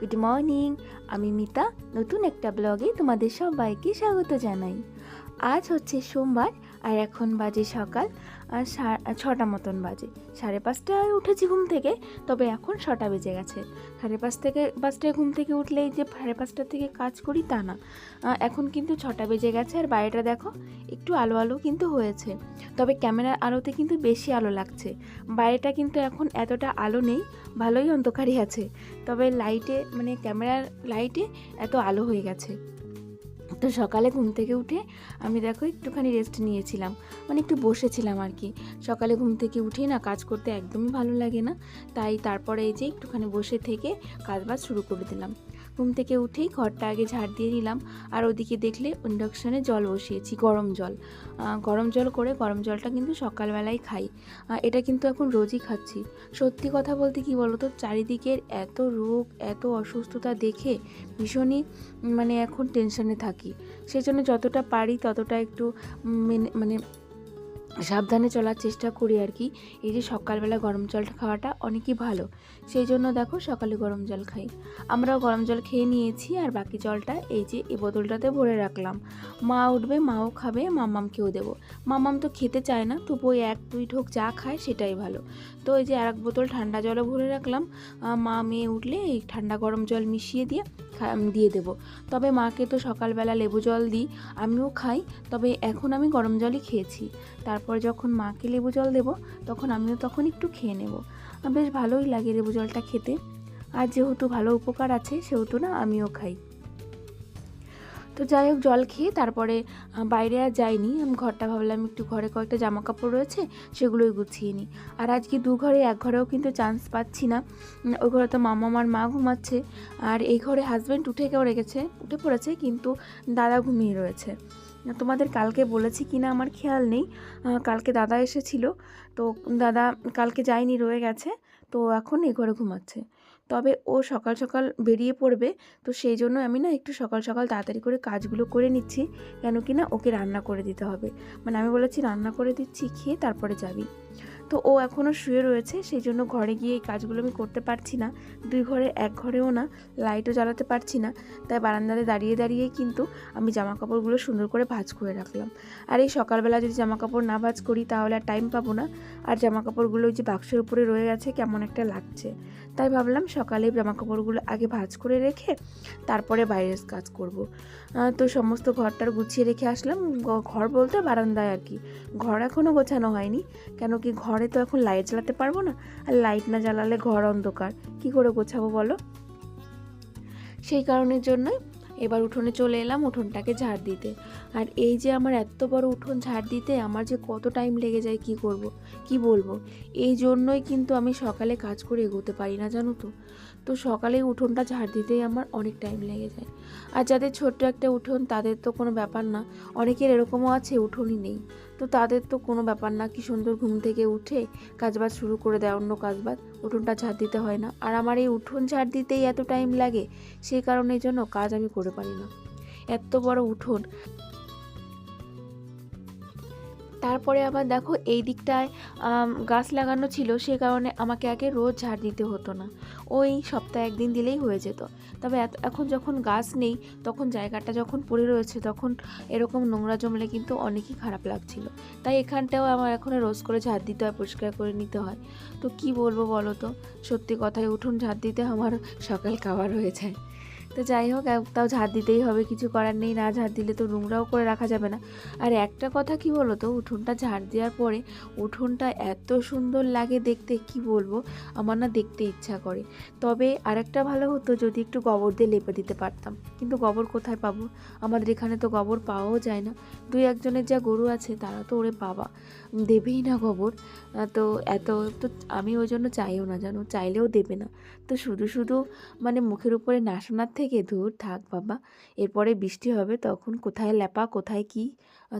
Good morning আমি মিতা। নতুন একটা ব্লগে তোমাদের সবাইকে স্বাগত জানাই। আজ হচ্ছে সোমবার আর এখন বাজে সকাল। আর ছটা মতন বাজে। সাড়ে পাঁচটায় উঠেছি ঘুম থেকে, তবে এখন ছটা বেজে গেছে। সাড়ে পাঁচ থেকে, পাঁচটায় ঘুম থেকে উঠলেই যে সাড়ে পাঁচটা থেকে কাজ করি তা না। এখন কিন্তু ছটা বেজে গেছে আর বাইরেটা দেখো, একটু আলো আলো কিন্তু হয়েছে। তবে ক্যামেরার আলোতে কিন্তু বেশি আলো লাগছে। বাইরেটা কিন্তু এখন এতটা আলো নেই, ভালোই অন্ধকারই আছে। তবে লাইটে মানে ক্যামেরার লাইটে এত আলো হয়ে গেছে। তো সকালে ঘুম থেকে উঠে আমি দেখো একটুখানি রেস্ট নিয়েছিলাম। মানে একটু বসেছিলাম আর কি। সকালে ঘুম থেকে উঠে না কাজ করতে একদমই ভালো লাগে না। তাই তারপরে এই যে একটুখানি বসে থেকে কাজবাজ শুরু করে দিলাম। ঘুম থেকে উঠেই ঘরটা আগে ঝাড় দিয়ে নিলাম। আর ওদিকে দেখলে ইন্ডাকশানে জল বসিয়েছি, গরম জল। গরম জল করে গরম জলটা কিন্তু সকালবেলায় খাই। এটা কিন্তু এখন রোজই খাচ্ছি। সত্যি কথা বলতে কি বলতো, চারিদিকের এত রোগ, এত অসুস্থতা দেখে ভীষণই মানে এখন টেনশনে থাকি। সেই জন্য যতটা পারি ততটা একটু মেনে- মানে সাবধানে চলার চেষ্টা করি আর কি। এই যে সকালবেলা গরম জলটা খাওয়াটা অনেকই ভালো। সেই জন্য দেখো সকালে গরম জল খাই। আমরাও গরম জল খেয়ে নিয়েছি আর বাকি জলটা এই যে এই বোতলটাতে ভরে রাখলাম। মা উঠবে, মাও খাবে, মামামকেও দেবো। মামাম তো খেতে চায় না, তবু ওই এক দুই ঢোক যা খায় সেটাই ভালো। তো এই যে আর এক বোতল ঠান্ডা জলও ভরে রাখলাম। মা মেয়ে উঠলে এই ঠান্ডা গরম জল মিশিয়ে দিয়ে দিয়ে দেবো। তবে মাকে তো সকালবেলা লেবু জল দিই, আমিও খাই। তবে এখন আমি গরম জলই খেয়েছি। তারপর যখন মাকে লেবু জল দেবো, তখন আমিও তখন একটু খেয়ে নেব। বেশ ভালোই লাগে লেবু জলটা খেতে। আর যেহেতু ভালো উপকার আছে, সেহেতু না আমিও খাই। তো যাই হোক, জল খেয়ে তারপরে বাইরে আর যাইনি। আমি ঘরটা ভাবলাম একটু ঘরে কয়েকটা জামা কাপড় রয়েছে, সেগুলোই গুছিয়ে নিই। আর আজকে দু ঘরে, এক ঘরেও কিন্তু চান্স পাচ্ছি না। ওই ঘরে তো মামা আমার মা ঘুমাচ্ছে। আর এই ঘরে হাজব্যান্ড উঠে কেউ রেখেছে, উঠে পড়েছে, কিন্তু দাদা ঘুমিয়ে রয়েছে। তোমাদের কালকে বলেছি কি না আমার খেয়াল নেই। কালকে দাদা এসেছিল, তো দাদা কালকে যায়নি, রয়ে গেছে, তো এখন এই ঘরে ঘুমাচ্ছে। তবে ও সকাল সকাল বেরিয়ে পড়বে। তো সেই জন্য আমি না একটু সকাল সকাল তাড়াতাড়ি করে কাজগুলো করে নিচ্ছি, কেন কি না ওকে রান্না করে দিতে হবে। মানে আমি বলেছি রান্না করে দিচ্ছি, খেয়ে তারপরে যাবি। তো ও এখনও শুয়ে রয়েছে, সেই জন্য ঘরে গিয়ে এই কাজগুলো আমি করতে পারছি না। দুই ঘরে, এক ঘরেও না, লাইটও জ্বালাতে পারছি না। তাই বারান্দাতে দাঁড়িয়ে দাঁড়িয়ে কিন্তু আমি জামা কাপড়গুলো সুন্দর করে ভাঁজ করে রাখলাম। আর এই সকালবেলা যদি জামা কাপড় না ভাঁজ করি, তাহলে আর টাইম পাবো না। আর জামা কাপড়গুলো যে বাক্সের উপরে রয়ে গেছে, কেমন একটা লাগছে। তাই ভাবলাম সকালে জামা কাপড়গুলো আগে ভাঁজ করে রেখে, তারপরে বাইরের কাজ করব। তো সমস্ত ঘরটার গুছিয়ে রেখে আসলাম। ঘর বলতে বারান্দায় আর কি। ঘর এখনও গোছানো হয়নি। কেন কি ঘরে তো এখন লাইট জ্বালাতে পারব না, আর লাইট না জ্বালালে ঘর অন্ধকার। কি করে গোছাবো বলো? সেই কারণের জন্যই এবার উঠোনে চলে এলাম উঠোনটাকে ঝাড় দিতে। আর এই যে আমার এত বড় উঠোন ঝাড় দিতে, আমার যে কত টাইম লেগে যায় কি করব, কি বলব? এই জন্যই কিন্তু আমি সকালে কাজ করে এগোতে পারি না, জানো তো। তো সকালে উঠোনটা ঝাড় দিতেই আমার অনেক টাইম লেগে যায়। আর যাদের ছোট্ট একটা উঠোন, তাদের তো কোনো ব্যাপার না। অনেকের এরকমও আছে, উঠোনই নেই। তো তাদের তো কোনো ব্যাপার না কি সুন্দর ঘুম থেকে উঠে কাজবাজ শুরু করে দেয়, অন্য কাজবাজ। উঠোনটা ঝাড় দিতে হয় না। আর আমার এই উঠোন ঝাড় দিতেই এত টাইম লাগে, সেই কারণের জন্য কাজ আমি করে পারি না। এত বড় উঠোন তারপরে আবার দেখো এই দিকটায় গাছ লাগানো ছিল, সে কারণে আমাকে আগে রোজ ঝাড় দিতে হতো না। ওই সপ্তাহে একদিন দিলেই হয়ে যেত। তবে এখন যখন গাছ নেই, তখন জায়গাটা যখন পড়ে রয়েছে, তখন এরকম নোংরা জমলে কিন্তু অনেকই খারাপ লাগছিল। তাই এখানটাও আমার এখন রোজ করে ঝাড় দিতে হয়, পরিষ্কার করে নিতে হয়। তো কি বলব বলো তো? সত্যি কথায় উঠুন ঝাড় দিতে আমার সকাল খাবার হয়ে যায়। তো যাই হোক তাও ঝাড় দিতেই হবে, কিছু করার নেই, না ঝাড় দিলে তো নোংরাও করে রাখা যাবে না। আর একটা কথা কি বলো তো উঠোনটা ঝাড় দেওয়ার পরে উঠোনটা এত সুন্দর লাগে দেখতে, কি বলব, আমার না দেখতে ইচ্ছা করে। তবে আরেকটা ভালো হতো যদি একটু গোবর দিয়ে লেপে দিতে পারতাম। কিন্তু গোবর কোথায় পাবো? আমাদের এখানে তো গোবর পাওয়াও যায় না। দুই একজনের যা গরু আছে, তারা তো ওরে বাবা। দেবেই না আহ, তো এত তো আমি ওই জন্য চাইও না জানো চাইলেও দেবে না। তো শুধু শুধু মানে মুখের উপরে না শোনার থেকে ধূর থাক বাবা এরপরে বৃষ্টি হবে তখন কোথায় ল্যাপা কোথায় কি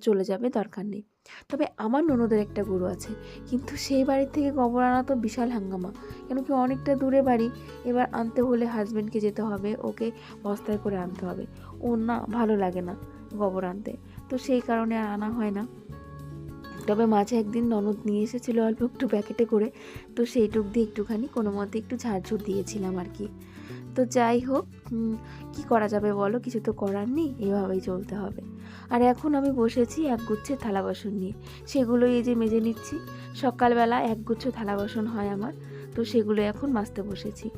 চলে যাবে দরকার নেই। তবে আমার ননদের একটা গরু আছে কিন্তু সেই বাড়ির থেকে গোবর আনা তো বিশাল হাঙ্গামা কেন কি অনেকটা দূরে বাড়ি এবার আনতে হলে হাজব্যান্ডকে যেতে হবে ওকে বস্তায় করে আনতে হবে। ও না ভালো লাগে না গোবর আনতে তো সেই কারণে আর আনা হয় না। তবে মাঝে একদিন ননদ নিয়ে এসেছিল অল্প একটু প্যাকেটে করে, তো সেইটুক দিয়ে একটুখানি কোনো মতে একটু ঝাড়ঝুড় দিয়েছিলাম আর কি। তো যাই হোক কি করা যাবে বলো? কিছু তো করার নেই, এভাবেই চলতে হবে। আর এখন আমি বসেছি এক গুচ্ছে থালা বাসন নিয়ে। সেগুলোই এই যে মেজে নিচ্ছি। সকালবেলা এক গুচ্ছ থালা বাসন হয় আমার। তো সেগুলো এখন মাজতে বসেছি।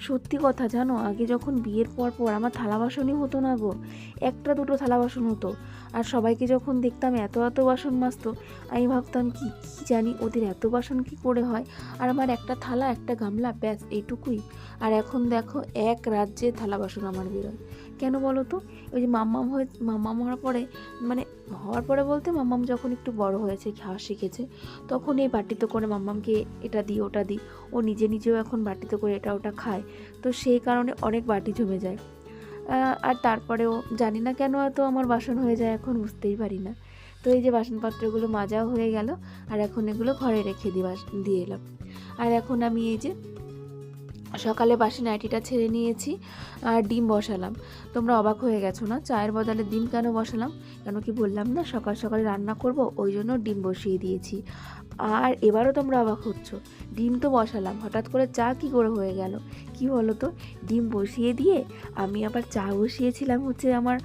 সত্যি কথা জানো, আগে যখন বিয়ের পর পর আমার থালা বাসনই হতো না গো, একটা দুটো থালা বাসন হতো। আর সবাইকে যখন দেখতাম এত এত বাসন মাজতো, আমি ভাবতাম কি কি জানি ওদের এত বাসন কি করে হয়। আর আমার একটা থালা, একটা গামলা, ব্যাস এইটুকুই। আর এখন দেখো, এক রাজ্যে থালা বাসন আমার বেরোয়। কেন বলো তো? ওই যে মাম্মাম হয়ে, মাম্মাম হওয়ার পরে মানে হওয়ার পরে বলতে মাম্মাম যখন একটু বড় হয়েছে খাওয়া শিখেছে, তখন এই বাটিতে করে মাম্মামকে এটা দিই, ওটা দিই। ও নিজে নিজেও এখন বাটিতে করে এটা ওটা খায়। তো সেই কারণে অনেক বাটি জমে যায়। আর তারপরেও জানি না কেন এত আমার বাসন হয়ে যায়, এখন বুঝতেই পারি না। তো এই যে বাসনপত্রগুলো মাজাও হয়ে গেল, আর এখন এগুলো ঘরে রেখে দিয়ে দিয়ে এলাম। আর এখন আমি এই যে সকালে বাসি নাইটিটা ছেড়ে নিয়েছি আর ডিম বসালাম। তোমরা অবাক হয়ে গেছো না? চায়ের বদলে ডিম কেন বসালাম? কেন কি বললাম না? সকাল সকালে রান্না করব, ওই জন্য ডিম বসিয়ে দিয়েছি। আর এবারও তোমরা অবাক হচ্ছ। ডিম তো বসালাম, হঠাৎ করে চা কি করে হয়ে গেল? কি বলো তো? ডিম বসিয়ে দিয়ে আমি আবার চা বসিয়েছিলাম হচ্ছে আমার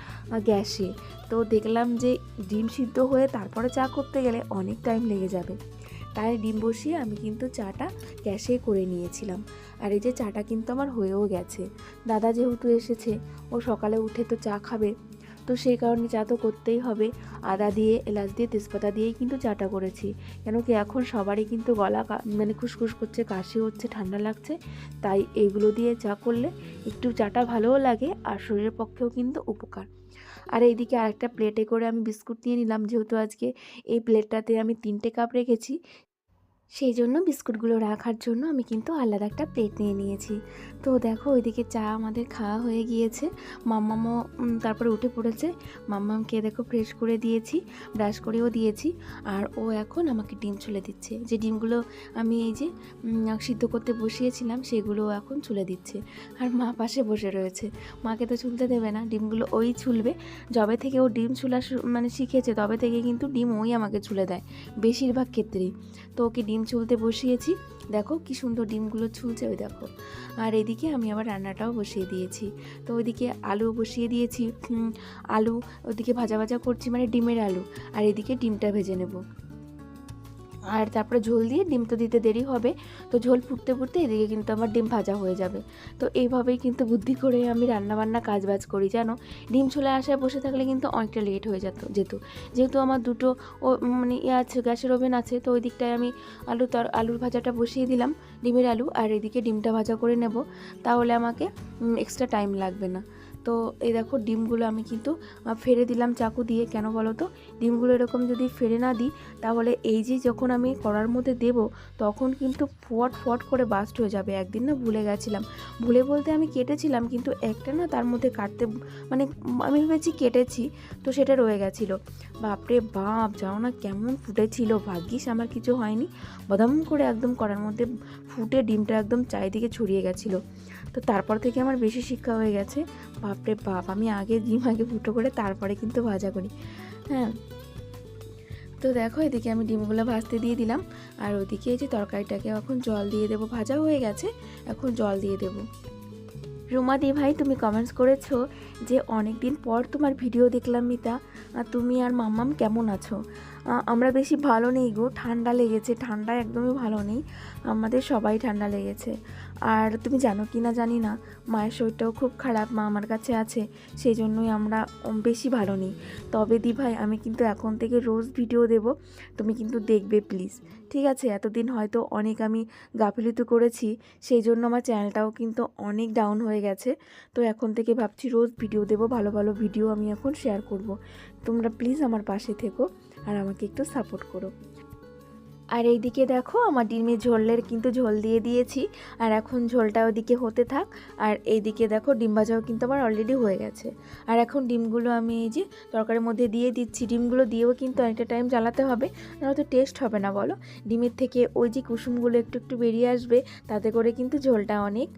গ্যাসে। তো দেখলাম যে ডিম সিদ্ধ হয়ে তারপরে চা করতে গেলে অনেক টাইম লেগে যাবে। তাই ডিম বসিয়ে আমি কিন্তু চাটা গ্যাসে করে নিয়েছিলাম। আর এই যে চাটা কিন্তু আমার হয়েও গেছে। দাদা যেহেতু এসেছে, ও সকালে উঠে তো চা খাবে। তো সেই কারণে চা তো করতেই হবে। আদা দিয়ে, এলাচ দিয়ে, তেজপাতা দিয়েই কিন্তু চাটা করেছি। কেন কি এখন সবারই কিন্তু গলা মানে খুসখুস করছে, কাশি হচ্ছে, ঠান্ডা লাগছে। তাই এইগুলো দিয়ে চা করলে একটু চাটা ভালোও লাগে আর শরীরের পক্ষেও কিন্তু উপকার। আর এইদিকে আরেকটা প্লেটে করে আমি বিস্কুট নিয়ে নিলাম। যেহেতু আজকে এই প্লেটটাতে আমি তিনটে কাপ রেখেছি সেই জন্য বিস্কুটগুলো রাখার জন্য আমি কিন্তু আলাদা একটা প্লেট নিয়ে নিয়েছি। তো দেখো, ওইদিকে চা আমাদের খাওয়া হয়ে গিয়েছে। মাম্মামও তারপরে উঠে পড়েছে। মাম্মামকে দেখো ফ্রেশ করে দিয়েছি ব্রাশ করেও দিয়েছি। আর ও এখন আমাকে ডিম ছুলে দিচ্ছে। যে ডিমগুলো আমি এই যে সিদ্ধ করতে বসিয়েছিলাম, সেগুলো এখন ছুলে দিচ্ছে। আর মা পাশে বসে রয়েছে। মাকে তো ছুলতে দেবে না, ডিমগুলো ওই ছুলবে যবে থেকে ও ডিম ছুলা মানে শিখেছে, তবে থেকে কিন্তু ডিম ওই আমাকে ছুলে দেয়, বেশিরভাগ ক্ষেত্রেই। তো ওকে ডিম ছুলতে বসিয়েছি। দেখো কি সুন্দর ডিমগুলো ছুলছে ওই দেখো। আর এদিকে আমি আবার রান্নাটাও বসিয়ে দিয়েছি। তো ওইদিকে আলু বসিয়ে দিয়েছি। আলু ওদিকে ভাজা ভাজা করছি মানে ডিমের আলু। আর এদিকে ডিমটা ভেজে নেব। আর তারপরে ঝোল দিয়ে ডিম তো দিতে দেরি হবে। তো ঝোল ফুটতে ফুটতে এদিকে কিন্তু আমার ডিম ভাজা হয়ে যাবে। তো এইভাবেই কিন্তু বুদ্ধি করে আমি রান্নাবান্না কাজ বাজ করি, জানো? ডিম চলে আসায় বসে থাকলে কিন্তু অনেকটা লেট হয়ে যেত যেত। যেহেতু আমার দুটো ও মানে ইয়ে আছে, গ্যাসের ওভেন আছে, তো ওই দিকটায় আমি আলু তর আলুর ভাজাটা বসিয়ে দিলাম, ডিমের আলু, আর এদিকে ডিমটা ভাজা করে নেব। তাহলে আমাকে এক্সট্রা টাইম লাগবে না। তো এই দেখো ডিমগুলো আমি কিন্তু ফেলে দিলাম চাকু দিয়ে। কেন বলো তো? ডিমগুলো এরকম যদি ফেলে না দিই, তাহলে এই যে যখন আমি কড়ার মধ্যে দেব, তখন কিন্তু ফট ফট করে বাস্ট হয়ে যাবে। একদিন না ভুলে গেছিলাম। ভুলে বলতে আমি কেটেছিলাম, কিন্তু একটা না তার মধ্যে কাটতে মানে আমি ভেবেছি কেটেছি, তো সেটা রয়ে গেছিল। বাপরে বাপ যাও না কেমন ফুটেছিল, ভাগ্যিস আমার কিছু হয়নি। বদাম করে একদম কড়ার মধ্যে ফুটে ডিমটা একদম চারিদিকে ছড়িয়ে গেছিল। তো তারপর থেকে আমার বেশি শিক্ষা হয়ে গেছে। বাপরে বাপ, আমি আগে ডিম, আগে ফুটো করে তারপরে কিন্তু ভাজা করি। হ্যাঁ। তো দেখো, এদিকে আমি ডিমগুলো ভাজতে দিয়ে দিলাম। আর ওদিকে এই যে তরকারিটাকে এখন জল দিয়ে দেবো ভাজা হয়ে গেছে। এখন জল দিয়ে দেবো। রুমা দি ভাই, তুমি কমেন্টস করেছ যে অনেক দিন পর তোমার ভিডিও দেখলাম মিতা। তুমি আর মাম্মাম কেমন আছো? আমরা বেশি ভালো নেই গো, ঠান্ডা লেগেছে, ঠান্ডা একদমই ভালো নেই। আমাদের সবাই ঠান্ডা লেগেছে। আর তুমি জানো কি না জানি না, মায়ের শরীরটাও খুব খারাপ, মা আমার কাছে আছে, সেই জন্যই আমরা বেশি ভালো নেই। তবে দি ভাই, আমি কিন্তু এখন থেকে রোজ ভিডিও দেব, তুমি কিন্তু দেখবে প্লিজ ঠিক আছে, এতদিন হয়তো অনেক আমি গাফিলতি করেছি, সেই জন্য আমার চ্যানেলটাও কিন্তু অনেক ডাউন হয়ে গেছে। তো এখন থেকে ভাবছি রোজ ভিডিও দেবো, ভালো ভালো ভিডিও আমি এখন শেয়ার করব। তোমরা প্লিজ আমার পাশে থেকো আর আমাকে একটু সাপোর্ট করো। আর এইদিকে দেখো আমার ডিমের ঝোলের কিন্তু ঝোল দিয়ে দিয়েছি। আর এখন ঝোলটা ওদিকে হতে থাক। আর এইদিকে দেখো ডিম ভাজাও কিন্তু আমার অলরেডি হয়ে গেছে। আর এখন ডিমগুলো আমি এই যে তরকারির মধ্যে দিয়ে দিচ্ছি। ডিমগুলো দিয়েও কিন্তু অনেকটা টাইম জ্বালাতে হবে। নাহলে তো টেস্ট হবে না, বলো? ডিমের থেকে ওই যে কুসুমগুলো একটু একটু বেরিয়ে আসবে, তাতে করে কিন্তু ঝোলটা অনেক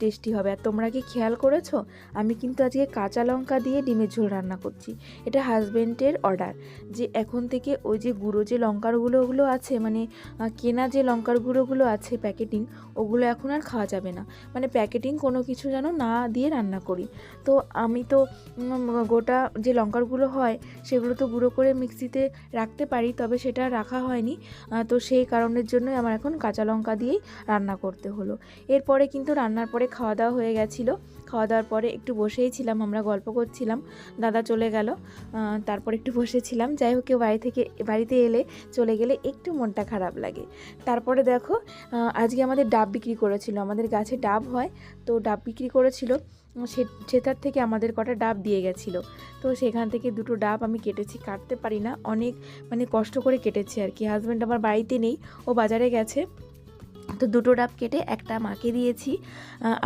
টেস্টি হবে। আর তোমরা কি খেয়াল করেছ? আমি কিন্তু আজকে কাঁচা লঙ্কা দিয়ে ডিমের ঝোল রান্না করছি। এটা হাজব্যান্ডের অর্ডার যে এখন থেকে ওই যে গুঁড়ো যে লঙ্কারগুলো ওগুলো আছে মানে আহ, কেনা যে লঙ্কার গুঁড়োগুলো আছে প্যাকেটিং ওগুলো এখন আর খাওয়া যাবে না। মানে প্যাকেটিং কোনো কিছু যেন না দিয়ে রান্না করি। তো আমি তো গোটা যে লঙ্কার গুঁড়ো হয় সেগুলো তো গুঁড়ো করে মিক্সিতে রাখতে পারি তবে সেটা রাখা হয়নি। তো সেই কারণের জন্যই আমার এখন কাঁচা লঙ্কা দিয়েই রান্না করতে হলো। এরপরে কিন্তু রান্নার পরে খাওয়া দাওয়া হয়ে গেছিল। খাওয়া দাওয়ার পরে একটু বসেই ছিলাম আমরা গল্প করছিলাম। দাদা চলে গেল। তারপর একটু বসেছিলাম। যাই হোক কেউ বাড়ি থেকে বাড়িতে এলে চলে গেলে একটু মনটা খারাপ লাগে। তারপরে দেখো আজকে আমাদের ডাব বিক্রি করেছিল, আমাদের গাছে ডাব হয়, তো ডাব বিক্রি করেছিল, সে, সেটার থেকে আমাদের কটা ডাব দিয়ে গেছিল। তো সেখান থেকে দুটো ডাব আমি কেটেছি, কাটতে পারি না, অনেক মানে কষ্ট করে কেটেছি আর কি। হাজব্যান্ড আমার বাড়িতে নেই, ও বাজারে গেছে। তো দুটো ডাব কেটে একটা মাকে দিয়েছি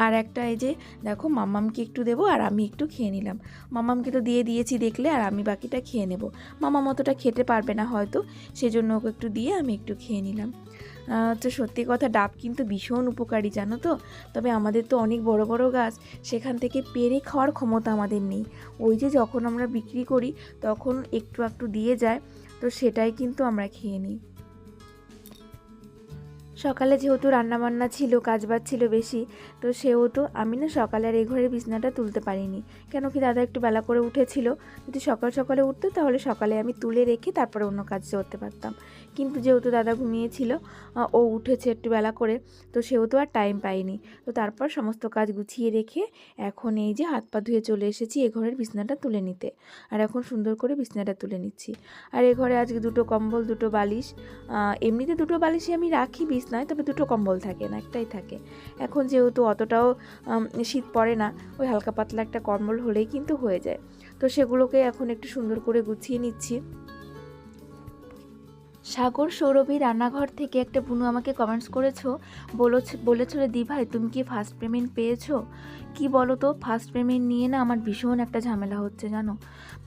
আর একটা এই যে, দেখো মামামকে একটু দেবো আর আমি একটু খেয়ে নিলাম। মামামকে তো দিয়ে দিয়েছি দেখলে আর আমি বাকিটা খেয়ে নেব। মামা মতোটা খেতে পারবে না হয়তো, সেজন্য ওকে একটু দিয়ে আমি একটু খেয়ে নিলাম। তো সত্যি কথা ডাব কিন্তু ভীষণ উপকারী জানো তো? তবে আমাদের তো অনেক বড় বড় গাছ, সেখান থেকে পেরে খাওয়ার ক্ষমতা আমাদের নেই। ওই যে যখন আমরা বিক্রি করি, তখন একটু একটু দিয়ে যায়, তো সেটাই কিন্তু আমরা খেয়ে নিই। সকালে যেহেতু রান্নাবান্না ছিল, কাজবাজ ছিল বেশি, তো সেহেতু আমি না সকালে আর এই ঘরের বিছনাটা তুলতে পারিনি। কেন কি দাদা একটু বেলা করে উঠেছিল, যদি সকাল সকালে উঠতো তাহলে সকালে আমি তুলে রেখে তারপরে অন্য কাজ করতে পারতাম। কিন্তু যেহেতু দাদা ঘুমিয়েছিল ও উঠেছে একটু বেলা করে, তো সেহেতু আর টাইম পাইনি। তো তারপর সমস্ত কাজ গুছিয়ে রেখে এখন এই যে হাত পা ধুয়ে চলে এসেছি এ ঘরের বিছনাটা তুলে নিতে। আর এখন সুন্দর করে বিছনাটা তুলে নিচ্ছি। আর এ ঘরে আজকে দুটো কম্বল, দুটো বালিশ এমনিতে দুটো বালিশই আমি রাখি বিছনায় তবে দুটো কম্বল থাকে, না একটাই থাকে। এখন যেহেতু অতটাও শীত পড়ে না, ওই হালকা পাতলা একটা কম্বল হলেই কিন্তু হয়ে যায়। তো সেগুলোকে এখন একটু সুন্দর করে গুছিয়ে নিচ্ছি। সাগর, সৌরভী, রান্নাঘর থেকে একটা বুনু আমাকে কমেন্টস করেছ, বলেছ বলেছিল দি ভাই, তুমি কি ফার্স্ট পেমেন্ট পেয়েছ? কি বলো তো ফার্স্ট পেমেন্ট নিয়ে না আমার ভীষণ একটা ঝামেলা হচ্ছে, জানো?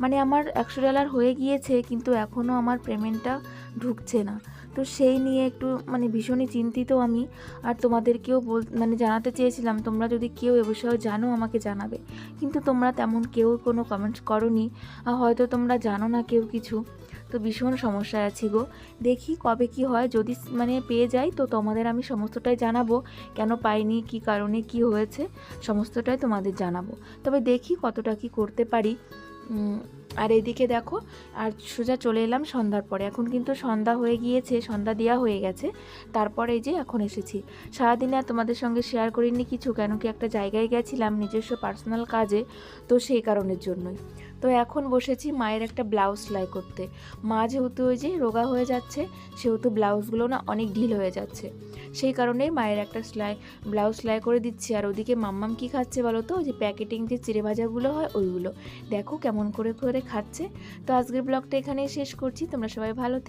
মানে আমার একশো ডলার হয়ে গিয়েছে, কিন্তু এখনও আমার পেমেন্টটা ঢুকছে না। তো সেই নিয়ে একটু মানে ভীষণই চিন্তিত আমি। আর তোমাদেরকেও বল মানে জানাতে চেয়েছিলাম, তোমরা যদি কেউ এ বিষয়ে জানো, আমাকে জানাবে। কিন্তু তোমরা তেমন কেউ কোনো কমেন্টস করনি। হয়তো তোমরা জানো না কেউ কিছু। তো ভীষণ সমস্যায় আছি গো। দেখি কবে কি হয়। যদি মানে পেয়ে যাই, তো তোমাদের আমি সমস্তটাই জানাব। কেন পাইনি, কি কারণে, কি হয়েছে, সমস্তটাই তোমাদের জানাব। তবে দেখি কতটা কি করতে পারি। আর এদিকে দেখো, আর সোজা চলে এলাম সন্ধ্যার পরে। এখন কিন্তু সন্ধ্যা হয়ে গিয়েছে, সন্ধ্যা দেওয়া হয়ে গেছে। তারপরে এই যে এখন এসেছি। সারাদিনে আর তোমাদের সঙ্গে শেয়ার করিনি কিছু, কেন কি একটা জায়গায় গেছিলাম নিজস্ব পার্সোনাল কাজে, তো সেই কারণের জন্যই। তো এখন বসেছি মায়ের একটা ব্লাউজ সেলাই করতে। মা যেহেতু ওই যে রোগা হয়ে যাচ্ছে, সেহেতু ব্লাউজগুলো না অনেক ঢিল হয়ে যাচ্ছে। সেই কারণেই মায়ের একটা সেলাই, ব্লাউজ সেলাই করে দিচ্ছি। আর ওদিকে মাম্মাম কি খাচ্ছে বলো তো? যে প্যাকেটিং যে চিড়ে ভাজাগুলো হয়, ওইগুলো। দেখো কেমন করে করে খাচ্ছে। তো আজকের ব্লগটা এখানেই শেষ করছি। তোমরা সবাই ভালো।